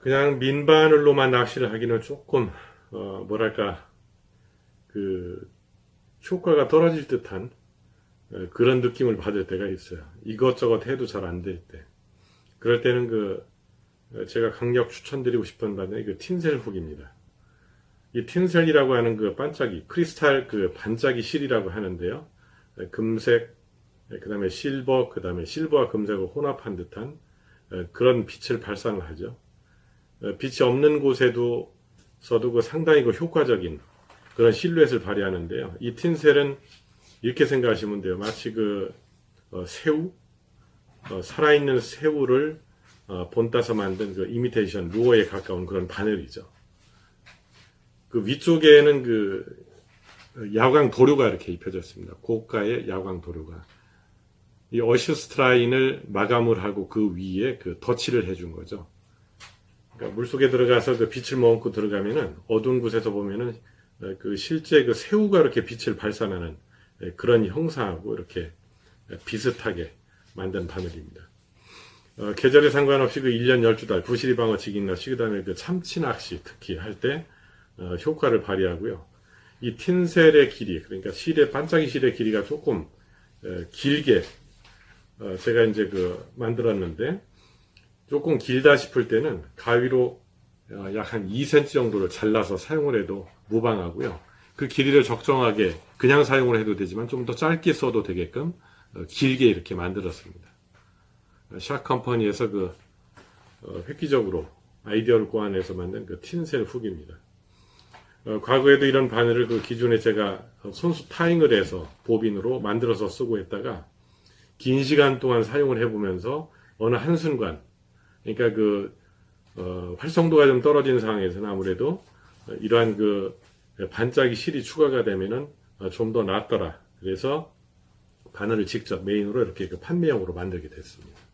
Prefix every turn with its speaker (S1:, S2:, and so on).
S1: 그냥 민바늘로만 낚시를 하기는 조금 어, 뭐랄까 그 효과가 떨어질 듯한 어, 그런 느낌을 받을 때가 있어요. 이것저것 해도 잘 안 될 때. 그럴 때는 그 어, 제가 강력 추천드리고 싶은 바는 그 틴셀 훅입니다. 이 틴셀이라고 하는 그 반짝이 크리스탈 그 반짝이 실이라고 하는데요. 어, 금색, 그 다음에 실버, 그 다음에 실버와 금색을 혼합한 듯한 어, 그런 빛을 발산을 하죠. 어, 빛이 없는 곳에도 서도 그 상당히 그 효과적인 그런 실루엣을 발휘하는데요. 이 틴셀은 이렇게 생각하시면 돼요. 마치 그 어, 새우, 어, 살아있는 새우를 어, 본따서 만든 그 이미테이션 루어에 가까운 그런 바늘이죠. 그 위쪽에는 그 야광 도료가 이렇게 입혀졌습니다. 고가의 야광 도료가. 이 어시스트라인을 마감을 하고 그 위에 그 덧칠을 해준 거죠. 그러니까 물속에 들어가서 그 빛을 머금고 들어가면은 어두운 곳에서 보면은 어, 그 실제 그 새우가 이렇게 빛을 발산하는 예, 그런 형상하고 이렇게 비슷하게 만든 바늘입니다. 어, 계절에 상관없이 그 1년 12달 부시리 방어 지깅낚시 그다음에 그 참치 낚시 특히 할때 어, 효과를 발휘하고요. 이 틴셀의 길이 그러니까 실의 반짝이 실의 길이가 조금 에, 길게 어, 제가 이제 그 만들었는데 조금 길다 싶을 때는 가위로 어, 약한 2cm 정도를 잘라서 사용을 해도 무방하고요. 그 길이를 적정하게 그냥 사용을 해도 되지만 좀 더 짧게 써도 되게끔 어, 길게 이렇게 만들었습니다. 어, 샤 컴퍼니에서 그 어, 획기적으로 아이디어를 꼬아내서 만든 그 틴셀 훅입니다. 어, 과거에도 이런 바늘을 그 기존에 제가 손수 타잉을 해서 보빈으로 만들어서 쓰고 했다가 긴 시간 동안 사용을 해보면서 어느 한순간 그러니까 그 어, 활성도가 좀 떨어진 상황에서는 아무래도 어, 이러한 그 반짝이 실이 추가가 되면은 어, 좀더 낫더라. 그래서 바늘을 직접 메인으로 이렇게 그 판매용으로 만들게 됐습니다.